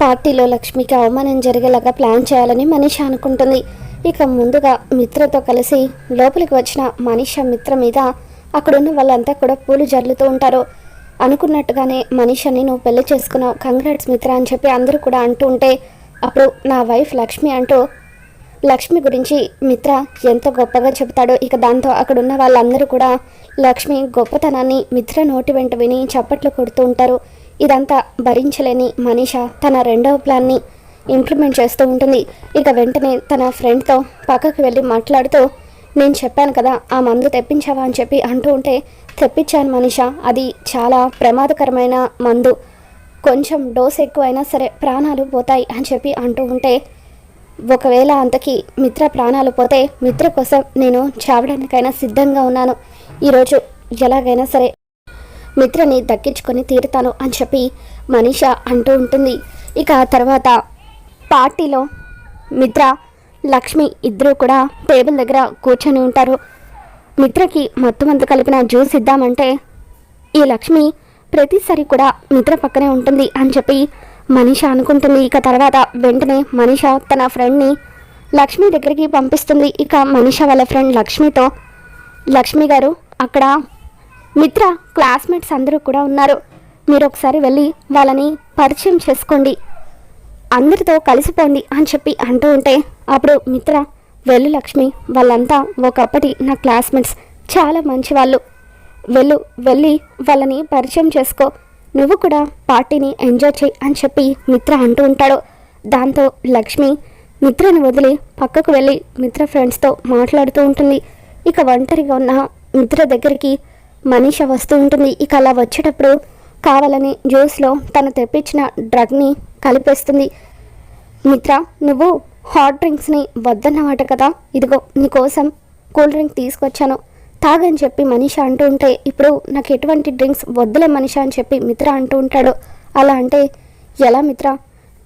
పార్టీలో లక్ష్మికి అవమానం జరిగేలాగా ప్లాన్ చేయాలని మనీష అనుకుంటుంది. ఇక ముందుగా మిత్రతో కలిసి లోపలికి వచ్చిన మనీష మిత్ర మీద అక్కడున్న వాళ్ళంతా కూడా పూలు జల్లుతూ ఉంటారు. అనుకున్నట్టుగానే మనీషని నువ్వు పెళ్ళి చేసుకున్నావు. కంగ్రాట్స్ మిత్ర అని చెప్పి అందరూ కూడా అంటూ ఉంటే అప్పుడు నా వైఫ్ లక్ష్మి అంటూ లక్ష్మి గురించి మిత్ర ఎంతో గొప్పగా చెబుతాడో. ఇక దాంతో అక్కడున్న వాళ్ళందరూ కూడా లక్ష్మి గొప్పతనాన్ని మిత్ర నోటి వెంట విని చప్పట్లు కొడుతూ ఉంటారు. ఇదంతా భరించలేని మనీష తన రెండవ ప్లాన్ని ఇంప్లిమెంట్ చేస్తూ ఉంటుంది. ఇక వెంటనే తన ఫ్రెండ్తో పక్కకు వెళ్ళి మాట్లాడుతూ నేను చెప్పాను కదా ఆ మందు తెప్పించావా? అని చెప్పి అంటూ ఉంటే తెప్పించాను మనీష. అది చాలా ప్రమాదకరమైన మందు. కొంచెం డోస్ ఎక్కువైనా సరే ప్రాణాలు పోతాయి అని చెప్పి అంటూ ఉంటే ఒకవేళ అంతకి మిత్ర ప్రాణాలు పోతే మిత్ర కోసం నేను చావడానికైనా సిద్ధంగా ఉన్నాను. ఈరోజు ఎలాగైనా సరే మిత్రని దక్కించుకొని తీరుతాను అని చెప్పి మనీష అంటూ ఉంటుంది. ఇక తర్వాత పార్టీలో మిత్ర లక్ష్మి ఇద్దరూ కూడా టేబుల్ దగ్గర కూర్చొని ఉంటారు. మిత్రకి మొత్తం అంత కలిపిన జ్యూస్ ఇద్దామంటే ఈ లక్ష్మి ప్రతిసారి కూడా మిత్ర పక్కనే ఉంటుంది అని చెప్పి మనీష అనుకుంటుంది. ఇక తర్వాత వెంటనే మనీష తన ఫ్రెండ్ని లక్ష్మి దగ్గరికి పంపిస్తుంది. ఇక మనీష వాళ్ళ ఫ్రెండ్ లక్ష్మితో లక్ష్మి గారు అక్కడ మిత్ర క్లాస్మేట్స్ అందరూ కూడా ఉన్నారు. మీరు ఒకసారి వెళ్ళి వాళ్ళని పరిచయం చేసుకోండి. అందరితో కలిసిపోండి అని చెప్పి అంటూ ఉంటే అప్పుడు మిత్ర వెళ్ళు లక్ష్మి వాళ్ళంతా ఒకప్పటి నా క్లాస్మేట్స్ చాలా మంచి వాళ్ళు వెళ్ళు వెళ్ళి వాళ్ళని పరిచయం చేసుకో. నువ్వు కూడా పార్టీని ఎంజాయ్ చేయి అని చెప్పి మిత్ర అంటూ ఉంటాడు. దాంతో లక్ష్మి మిత్రని వదిలి పక్కకు వెళ్ళి మిత్ర ఫ్రెండ్స్తో మాట్లాడుతూ ఉంటుంది. ఇక ఒంటరిగా ఉన్న మిత్ర దగ్గరికి మనీష వస్తూ ఉంటుంది. ఇక అలా వచ్చేటప్పుడు కావాలని జ్యూస్లో తను తెప్పించిన డ్రగ్ని కలిపేస్తుంది. మిత్ర నువ్వు హాట్ డ్రింక్స్ని వద్దన్నమాట కదా. ఇదిగో నీకోసం కూల్ డ్రింక్ తీసుకొచ్చాను. తాగని చెప్పి మనిష అంటూ ఉంటే ఇప్పుడు నాకు ఎటువంటి డ్రింక్స్ వద్దులే మనిష అని చెప్పి మిత్ర అంటూ ఉంటాడు. అలా అంటే ఎలా మిత్ర?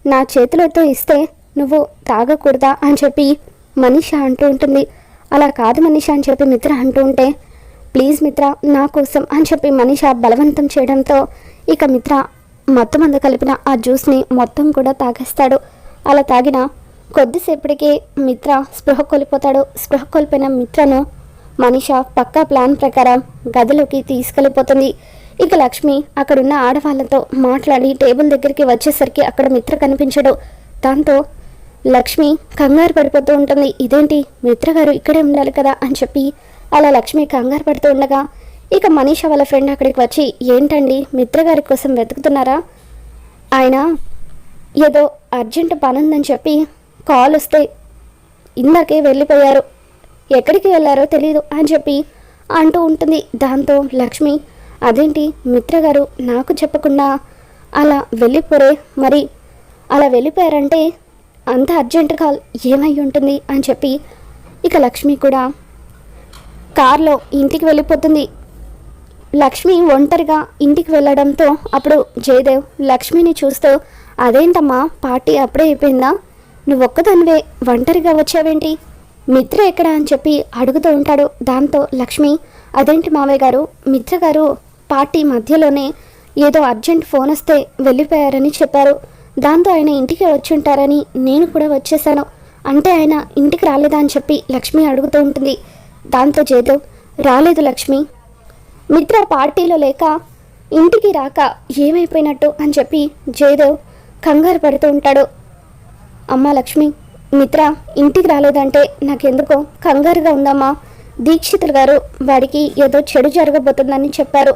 నా చేతులతో ఇస్తే నువ్వు తాగకూడదా అని చెప్పి మనిష అంటూ ఉంటుంది. అలా కాదు మనిష అని చెప్పి మిత్ర అంటూ ఉంటే ప్లీజ్ మిత్ర నా కోసం అని చెప్పి మనిష బలవంతం చేయడంతో ఇక మిత్ర మత్తు మందు కలిపిన ఆ జ్యూస్ని మొత్తం కూడా తాగేస్తాడు. అలా తాగిన కొద్దిసేపటికే మిత్ర స్పృహ కోల్పోతాడు. స్పృహ కోల్పోయిన మిత్రను మనిష పక్కా ప్లాన్ ప్రకారం గదిలోకి తీసుకెళ్ళిపోతుంది. ఇక లక్ష్మి అక్కడున్న ఆడవాళ్ళతో మాట్లాడి టేబుల్ దగ్గరికి వచ్చేసరికి అక్కడ మిత్ర కనిపించడు. దాంతో లక్ష్మి కంగారు పడిపోతూ ఉంటుంది. ఇదేంటి? మిత్ర గారు ఇక్కడే ఉండాలి కదా అని చెప్పి అలా లక్ష్మి కంగారు పడుతూ ఉండగా ఇక మనీష వాళ్ళ ఫ్రెండ్ అక్కడికి వచ్చి ఏంటండి మిత్ర గారి కోసం వెతుకుతున్నారా? ఆయన ఏదో అర్జెంట్ పని ఉందని చెప్పి కాల్ వస్తే ఇందాకే వెళ్ళిపోయారు. ఎక్కడికి వెళ్ళారో తెలియదు అని చెప్పి అంటూ ఉంటుంది. దాంతో లక్ష్మి అదేంటి మిత్ర గారు నాకు చెప్పకుండా అలా వెళ్ళిపోరే? మరి అలా వెళ్ళిపోయారంటే అంత అర్జెంట్ కాల్ ఏమై ఉంటుంది? అని చెప్పి ఇక లక్ష్మి కూడా కార్లో ఇంటికి వెళ్ళిపోతుంది. లక్ష్మి ఒంటరిగా ఇంటికి వెళ్ళడంతో అప్పుడు జయదేవ్ లక్ష్మిని చూస్తూ అదేంటమ్మా పార్టీ అప్పుడే అయిపోయిందా? నువ్వు ఒక్కదానివే ఒంటరిగా వచ్చావేంటి? మిత్ర ఎక్కడ? అని చెప్పి అడుగుతూ ఉంటాడు. దాంతో లక్ష్మి అదేంటి మావయ్య గారు? మిత్ర గారు పార్టీ మధ్యలోనే ఏదో అర్జెంట్ ఫోన్ వస్తే వెళ్ళిపోయారని చెప్పారు. దాంతో ఆయన ఇంటికి వచ్చి ఉంటారని నేను కూడా వచ్చేసాను. అంటే ఆయన ఇంటికి రాలేదా? అని చెప్పి లక్ష్మి అడుగుతూ ఉంటుంది. దాంతో జయదేవ్ రాలేదు లక్ష్మి. మిత్ర పార్టీలో లేక ఇంటికి రాక ఏమైపోయినట్టు? అని చెప్పి జయదేవ్ కంగారు పడుతూ ఉంటాడు. అమ్మ లక్ష్మి మిత్ర ఇంటికి రాలేదంటే నాకెందుకో కంగారుగా ఉందమ్మా. దీక్షితులు గారు వాడికి ఏదో చెడు జరగబోతుందని చెప్పారు.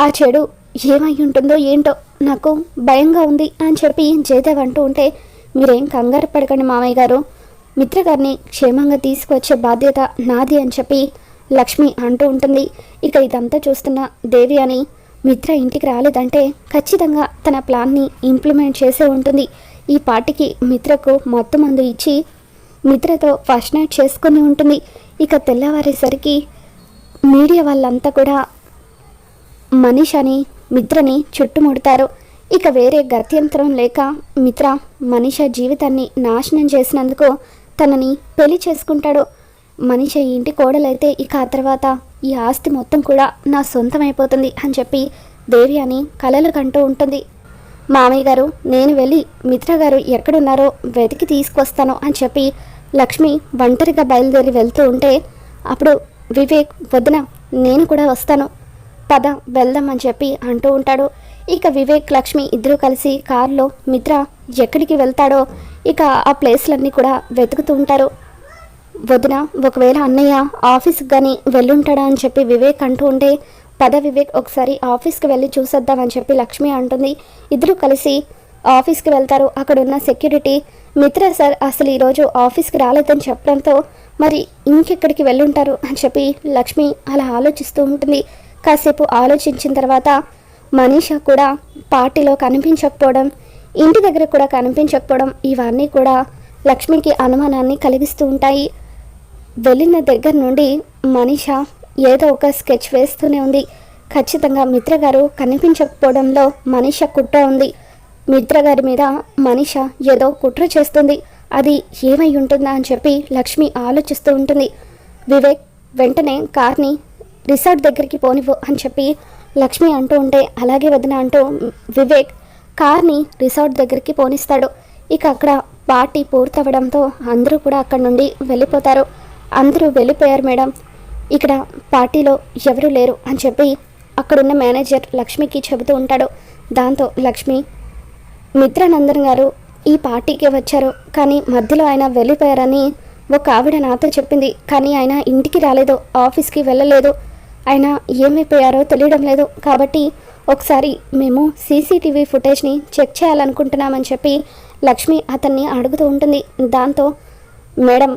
ఆ చెడు ఏమై ఉంటుందో ఏంటో నాకు భయంగా ఉంది అని చెప్పి జయదేవ్ అంటూ ఉంటే మీరేం కంగారు పడకండి మామయ్య గారు. మిత్రగారిని క్షేమంగా తీసుకువచ్చే బాధ్యత నాది అని చెప్పి లక్ష్మి అంటూ ఉంటుంది. ఇక ఇదంతా చూస్తున్న దేవి అని మిత్ర ఇంటికి రాలేదంటే ఖచ్చితంగా తన ప్లాన్ని ఇంప్లిమెంట్ చేసే ఉంటుంది. ఈ పాటికి మిత్రకు మత్తు మందు ఇచ్చి మిత్రతో ఫస్ట్ నైట్ చేసుకుని ఉంటుంది. ఇక తెల్లవారేసరికి మీడియా వాళ్ళంతా కూడా మనీషని మిత్రని చుట్టుముడతారు. ఇక వేరే గత్యంతరం లేక మిత్ర మనిష జీవితాన్ని నాశనం చేసినందుకు తనని పెళ్ళి చేసుకుంటాడు. మనిషి ఇంటి కోడలైతే ఇక ఆ తర్వాత ఈ ఆస్తి మొత్తం కూడా నా సొంతం అయిపోతుంది అని చెప్పి దేవి అని కలలు కంటూ ఉంటుంది. మామయ్య గారు నేను వెళ్ళి మిత్ర గారు ఎక్కడున్నారో వెతికి తీసుకొస్తాను అని చెప్పి లక్ష్మి ఒంటరిగా బయలుదేరి వెళ్తూ ఉంటే అప్పుడు వివేక్ వదిన నేను కూడా వస్తాను. పద వెళ్దాం అని చెప్పి అంటూ ఉంటాడు. ఇక వివేక్ లక్ష్మి ఇద్దరూ కలిసి కారులో మిత్ర ఎక్కడికి వెళ్తాడో ఇక ఆ ప్లేస్లన్నీ కూడా వెతుకుతూ ఉంటారు. వదిన ఒకవేళ అన్నయ్య ఆఫీస్కి కానీ వెళ్ళుంటాడా అని చెప్పి వివేక్ అంటూ ఉంటే పద వివేక్ ఒకసారి ఆఫీస్కి వెళ్ళి చూసొద్దామని చెప్పి లక్ష్మి అంటుంది. ఇద్దరు కలిసి ఆఫీస్కి వెళ్తారు. అక్కడ ఉన్న సెక్యూరిటీ మిత్ర సార్ అసలు ఈరోజు ఆఫీస్కి రాలేదని చెప్పడంతో మరి ఇంకెక్కడికి వెళ్ళుంటారు అని చెప్పి లక్ష్మి అలా ఆలోచిస్తూ ఉంటుంది. కాసేపు ఆలోచించిన తర్వాత మనీషా కూడా పార్టీలో కనిపించకపోవడం ఇంటి దగ్గర కూడా కనిపించకపోవడం ఇవన్నీ కూడా లక్ష్మికి అనుమానాన్ని కలిగిస్తూ ఉంటాయి. వెళ్ళిన దగ్గర నుండి మనిష ఏదో ఒక స్కెచ్ వేస్తూనే ఉంది. ఖచ్చితంగా మిత్ర గారు కనిపించకపోవడంలో మనిష కుట్ర ఉంది. మిత్ర గారి మీద మనిష ఏదో కుట్ర చేస్తుంది. అది ఏమై ఉంటుందా అని చెప్పి లక్ష్మి ఆలోచిస్తూ ఉంటుంది. వివేక్ వెంటనే కార్ని రిసార్ట్ దగ్గరికి పోనివ్వు అని చెప్పి లక్ష్మి అంటూ ఉంటే అలాగే వదిన అంటూ వివేక్ కార్ని రిసార్ట్ దగ్గరికి పోనిస్తాడు. ఇక అక్కడ పార్టీ పూర్తవడంతో అందరూ కూడా అక్కడ నుండి వెళ్ళిపోతారు. అందరూ వెళ్ళిపోయారు మేడం. ఇక్కడ పార్టీలో ఎవరు లేరు అని చెప్పి అక్కడున్న మేనేజర్ లక్ష్మికి చెబుతూ ఉంటాడు. దాంతో లక్ష్మి మిత్రానందన్ గారు ఈ పార్టీకి వచ్చారు కానీ మధ్యలో ఆయన వెళ్ళిపోయారని ఒక ఆవిడ నాతో చెప్పింది కానీ ఆయన ఇంటికి రాలేదు ఆఫీస్కి వెళ్ళలేదు. ఆయన ఏమైపోయారో తెలియడం లేదు. కాబట్టి ఒకసారి మేము సీసీటీవీ ఫుటేజ్ని చెక్ చేయాలనుకుంటున్నామని చెప్పి లక్ష్మి అతన్ని అడుగుతూ ఉంటుంది. దాంతో మేడం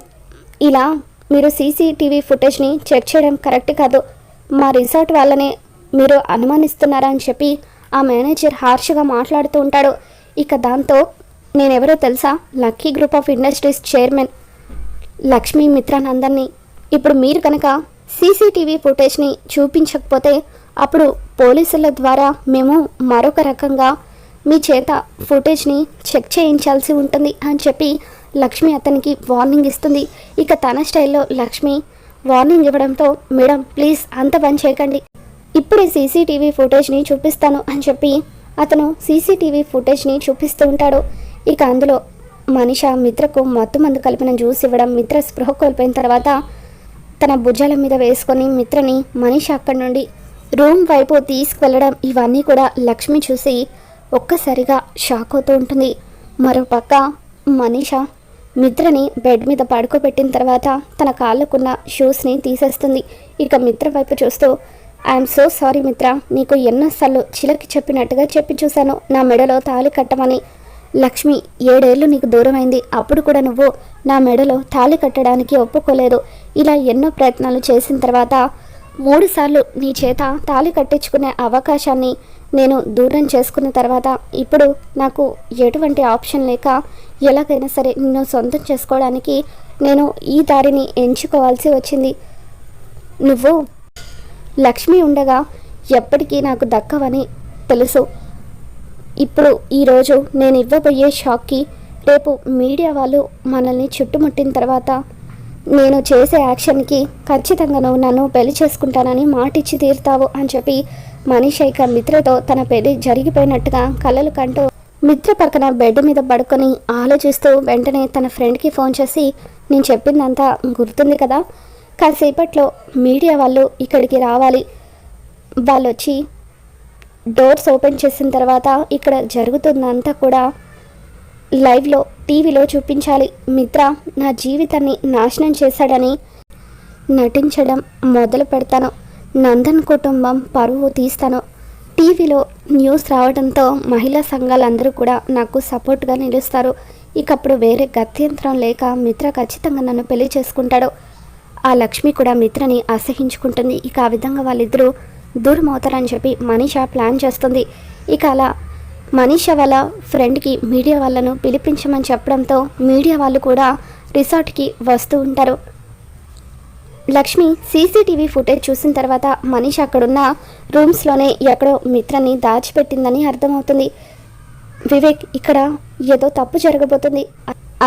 ఇలా మీరు సీసీటీవీ ఫుటేజ్ని చెక్ చేయడం కరెక్ట్ కాదు. మా రిసార్ట్ వాళ్ళనే మీరు అనుమానిస్తున్నారని చెప్పి ఆ మేనేజర్ హార్ష్గా మాట్లాడుతూ ఉంటాడు. ఇక దాంతో నేనెవరో తెలుసా? Lucky group of industries chairman Lakshmi మిత్రానందర్నీ ఇప్పుడు మీరు కనుక సీసీటీవీ ఫుటేజ్ని చూపించకపోతే అప్పుడు పోలీసుల ద్వారా మేము మరొక రకంగా మీ చేత ఫుటేజ్ని చెక్ చేయించాల్సి ఉంటుంది అని చెప్పి లక్ష్మి అతనికి వార్నింగ్ ఇస్తుంది. ఇక తన స్టైల్లో లక్ష్మి వార్నింగ్ ఇవ్వడంతో మేడం ప్లీజ్ అంత పని చేయకండి. ఇప్పుడే సీసీటీవీ ఫుటేజ్ని చూపిస్తాను అని చెప్పి అతను సీసీటీవీ ఫుటేజ్ని చూపిస్తూ ఉంటాడు. ఇక అందులో మనిష మిత్రకు మత్తు మందు కలిపిన జ్యూస్ ఇవ్వడం మిత్ర స్పృహ కోల్పోయిన తర్వాత తన భుజాల మీద వేసుకొని మిత్రని మనిష అక్కడి నుండి రూమ్ వైపు తీసుకువెళ్ళడం ఇవన్నీ కూడా లక్ష్మి చూసి ఒక్కసారిగా షాక్ అవుతూ ఉంటుంది. మరోపక్క మనీష మిత్రని బెడ్ మీద పడుకోబెట్టిన తర్వాత తన కాళ్ళకున్న షూస్ని తీసేస్తుంది. ఇక మిత్ర వైపు చూస్తూ ఐఎమ్ సో సారీ మిత్ర నీకు ఎన్నోసార్లు చిలకి చెప్పినట్టుగా చెప్పి చూశాను. నా మెడలో తాళి కట్టమని. లక్ష్మి ఏడేళ్ళు నీకు దూరమైంది. అప్పుడు కూడా నువ్వు నా మెడలో తాళి కట్టడానికి ఒప్పుకోలేదు. ఇలా ఎన్నో ప్రయత్నాలు చేసిన తర్వాత మూడుసార్లు నీ చేత తాళి కట్టించుకునే అవకాశాన్ని నేను దూరం చేసుకున్న తర్వాత ఇప్పుడు నాకు ఎటువంటి ఆప్షన్ లేక ఎలాగైనా సరే నిన్ను సొంతం చేసుకోవడానికి నేను ఈ దారిని ఎంచుకోవాల్సి వచ్చింది. నువ్వు లక్ష్మి ఉండగా ఎప్పటికీ నాకు దక్కవని తెలుసు. ఇప్పుడు ఈరోజు నేను ఇవ్వబోయే షాక్కి రేపు మీడియా వాళ్ళు మనల్ని చుట్టుముట్టిన తర్వాత నేను చేసే యాక్షన్కి ఖచ్చితంగా నువ్వు నన్ను పెళ్ళి చేసుకుంటానని మాటిచ్చి తీరుతావు అని చెప్పి మనీషైక మిత్రతో తన పెళ్ళి జరిగిపోయినట్టుగా కలలు కంటూ మిత్ర పక్కన బెడ్ మీద పడుకొని ఆలోచిస్తూ వెంటనే తన ఫ్రెండ్కి ఫోన్ చేసి నేను చెప్పిందంతా గుర్తుంది కదా. కాసేపట్లో మీడియా వాళ్ళు ఇక్కడికి రావాలి. వాళ్ళు వచ్చి డోర్స్ ఓపెన్ చేసిన తర్వాత ఇక్కడ జరుగుతుందంతా కూడా లైవ్లో టీవీలో చూపించాలి. మిత్ర నా జీవితాన్ని నాశనం చేశాడని నటించడం మొదలు పెడతాను. నందన్ కుటుంబం పరువు తీస్తాను. టీవీలో న్యూస్ రావడంతో మహిళా సంఘాలందరూ కూడా నాకు సపోర్ట్గా నిలుస్తారు. ఇకప్పుడు వేరే గత్యంతరం లేక మిత్ర ఖచ్చితంగా నన్ను పెళ్ళి చేసుకుంటాడు. ఆ లక్ష్మి కూడా మిత్రని అసహించుకుంటుంది. ఇక ఆ విధంగా వాళ్ళిద్దరూ దూరం అవుతారని చెప్పి మనీషా ప్లాన్ చేస్తుంది. ఇక అలా మనీషా వాళ్ళ ఫ్రెండ్కి మీడియా వాళ్ళను పిలిపించమని చెప్పడంతో మీడియా వాళ్ళు కూడా రిసార్ట్కి వస్తూ ఉంటారు. లక్ష్మి సీసీటీవీ ఫుటేజ్ చూసిన తర్వాత మనీష్ అక్కడున్న రూమ్స్లోనే ఎక్కడో మిత్రని దాచిపెట్టిందని అర్థమవుతుంది. వివేక్ ఇక్కడ ఏదో తప్పు జరగబోతుంది.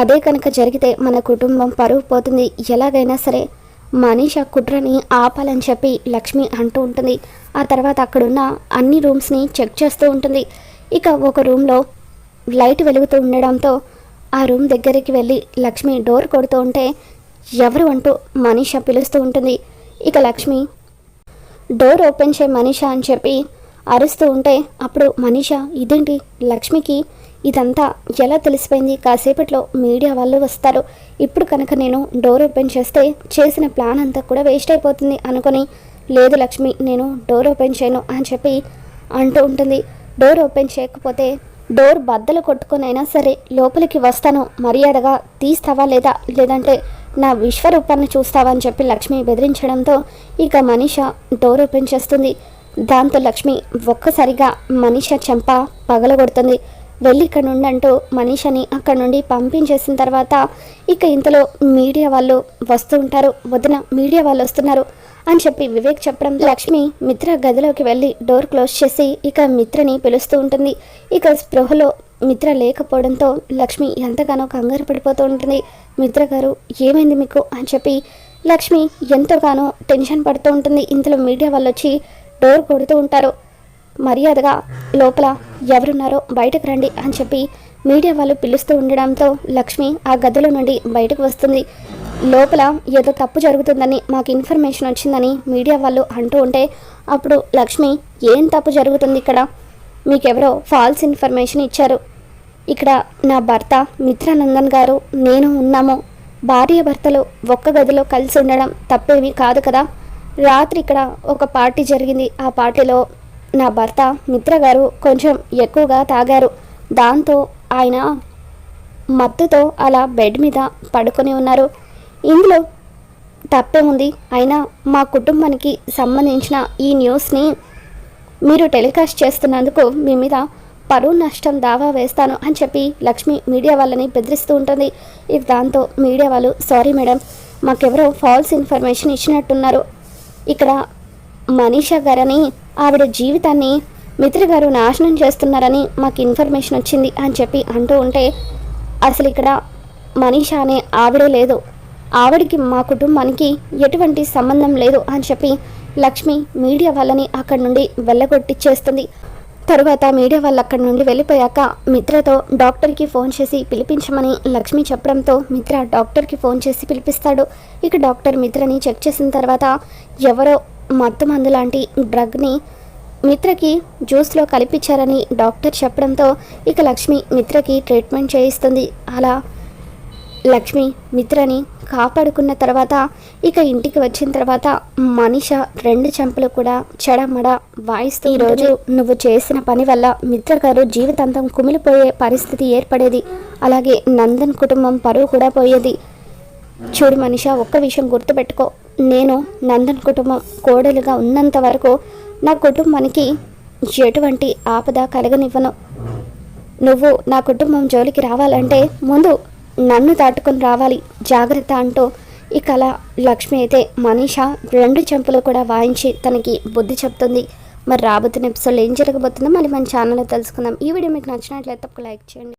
అదే కనుక జరిగితే మన కుటుంబం పరువు పోతుంది. ఎలాగైనా సరే మనీష కుట్రని ఆపాలని చెప్పి లక్ష్మి అంటూ ఉంటుంది. ఆ తర్వాత అక్కడున్న అన్ని రూమ్స్ని చెక్ చేస్తూ ఉంటుంది. ఇక ఒక రూమ్లో లైట్ వెలుగుతూ ఉండడంతో ఆ రూమ్ దగ్గరికి వెళ్ళి లక్ష్మి డోర్ కొడుతూ ఉంటే ఎవరు అంటూ మనీష పిలుస్తూ ఉంటుంది. ఇక లక్ష్మి డోర్ ఓపెన్ చేయ మనీష అని చెప్పి అరుస్తూ ఉంటే అప్పుడు మనీష ఇదేంటి లక్ష్మికి? ఇదంతా ఎలా తెలిసిపోయింది? కాసేపట్లో మీడియా వాళ్ళు వస్తారు. ఇప్పుడు కనుక నేను డోర్ ఓపెన్ చేస్తే చేసిన ప్లాన్ అంతా కూడా వేస్ట్ అయిపోతుంది అనుకొని లేదు లక్ష్మి నేను డోర్ ఓపెన్ చేయను అని చెప్పి అంటూ ఉంటుంది. డోర్ ఓపెన్ చేయకపోతే డోర్ బద్దలు కొట్టుకునైనా సరే లోపలికి వస్తాను. మర్యాదగా తీస్తావా లేదా? లేదంటే నా విశ్వరూపాన్ని చూస్తావా అని చెప్పి లక్ష్మి బెదిరించడంతో ఇక మనీష డోర్ ఓపెన్ చేస్తుంది. దాంతో లక్ష్మి ఒక్కసారిగా మనీష చెంప పగలగొడుతుంది. వెళ్ళి ఇక్కడ నుండి అంటూ మనీషని అక్కడ నుండి పంపించేసిన తర్వాత ఇక ఇంతలో మీడియా వాళ్ళు వస్తూ ఉంటారు. వదిన మీడియా వాళ్ళు వస్తున్నారు అని చెప్పి వివేక్ చెప్పడం లక్ష్మి మిత్ర గదిలోకి వెళ్ళి డోర్ క్లోజ్ చేసి ఇక మిత్రని పిలుస్తూ ఉంటుంది. ఇక స్పృహలో మిత్ర లేకపోవడంతో లక్ష్మి ఎంతగానో కంగారు పడిపోతూ ఉంటుంది. మిత్ర గారు ఏమైంది మీకు? అని చెప్పి లక్ష్మి ఎంతగానో టెన్షన్ పడుతూ ఉంటుంది. ఇంతలో మీడియా వాళ్ళు వచ్చి డోర్ కొడుతూ ఉంటారు. మర్యాదగా లోపల ఎవరున్నారో బయటకు రండి అని చెప్పి మీడియా వాళ్ళు పిలుస్తూ ఉండడంతో లక్ష్మి ఆ గదిలో నుండి బయటకు వస్తుంది. లోపల ఏదో తప్పు జరుగుతుందని మాకు ఇన్ఫర్మేషన్ వచ్చిందని మీడియా వాళ్ళు అంటూ ఉంటే అప్పుడు లక్ష్మి ఏం తప్పు జరుగుతుంది ఇక్కడ? మీకెవరో ఫాల్స్ ఇన్ఫర్మేషన్ ఇచ్చారు. ఇక్కడ నా భర్త మిత్రానందన్ గారు నేను ఉన్నాము. భార్య భర్తలు ఒక్క గదిలో కలిసి ఉండడం తప్పేమీ కాదు కదా. రాత్రి ఇక్కడ ఒక పార్టీ జరిగింది. ఆ పార్టీలో నా భర్త మిత్ర గారు కొంచెం ఎక్కువగా తాగారు. దాంతో ఆయన మత్తుతో అలా బెడ్ మీద పడుకొని ఉన్నారు. ఇందులో తప్పే ఉంది. అయినా మా కుటుంబానికి సంబంధించిన ఈ న్యూస్ని మీరు టెలికాస్ట్ చేస్తున్నందుకు మీ మీద పరువు నష్టం దావా వేస్తాను అని చెప్పి లక్ష్మి మీడియా వాళ్ళని బెదిరిస్తూ ఉంటుంది. ఇది దాంతో మీడియా వాళ్ళు సారీ మేడం మాకెవరో ఫాల్స్ ఇన్ఫర్మేషన్ ఇచ్చినట్టున్నారు. ఇక్కడ మనీషా గారని ఆవిడ జీవితాన్ని మిత్ర గారు నాశనం చేస్తున్నారని మాకు ఇన్ఫర్మేషన్ వచ్చింది అని చెప్పి అంటూ ఉంటే అసలు ఇక్కడ మనీషా అనే ఆవిడే లేదు. ఆవిడికి మా కుటుంబానికి ఎటువంటి సంబంధం లేదు అని చెప్పి లక్ష్మి మీడియా వాళ్ళని అక్కడి నుండి వెళ్ళగొట్టిచ్చేస్తుంది. తరువాత మీడియా వాళ్ళు అక్కడి నుండి వెళ్ళిపోయాక మిత్రతో డాక్టర్కి ఫోన్ చేసి పిలిపించమని లక్ష్మి చెప్పడంతో మిత్ర డాక్టర్కి ఫోన్ చేసి పిలిపిస్తాడు. ఇక డాక్టర్ మిత్రని చెక్ చేసిన తర్వాత ఎవరో మత్తు మందు లాంటి డ్రగ్ని మిత్రకి జ్యూస్లో కలిపించారని డాక్టర్ చెప్పడంతో ఇక లక్ష్మి మిత్రకి ట్రీట్మెంట్ చేయిస్తుంది. అలా లక్ష్మి మిత్రని కాపాడుకున్న తర్వాత ఇక ఇంటికి వచ్చిన తర్వాత మనిష రెండు చెంపలు కూడా చెడమడ వాయిస్తూ ఈరోజు నువ్వు చేసిన పని వల్ల మిత్ర గారు జీవితాంతం కుమిలిపోయే పరిస్థితి ఏర్పడేది. అలాగే నందన్ కుటుంబం పరువు కూడా పోయేది. చూడు మనిష ఒక్క విషయం గుర్తుపెట్టుకో. నేను నందన్ కుటుంబం కోడలుగా ఉన్నంత వరకు నా కుటుంబానికి ఎటువంటి ఆపద కలగనివ్వను. నువ్వు నా కుటుంబం జోలికి రావాలంటే ముందు నన్ను దాటుకొని రావాలి. జాగ్రత్త అంటూ ఇక అలా లక్ష్మి అయితే మనీష రెండు చెంపులు కూడా వాయించి తనకి బుద్ధి చెప్తుంది. మరి రాబోతున్న ఎపిసోడ్లో ఏం జరగబోతుందో మళ్ళీ మన ఛానల్లో తెలుసుకుందాం. ఈ వీడియో మీకు నచ్చినట్లయితే ఒక లైక్ చేయండి.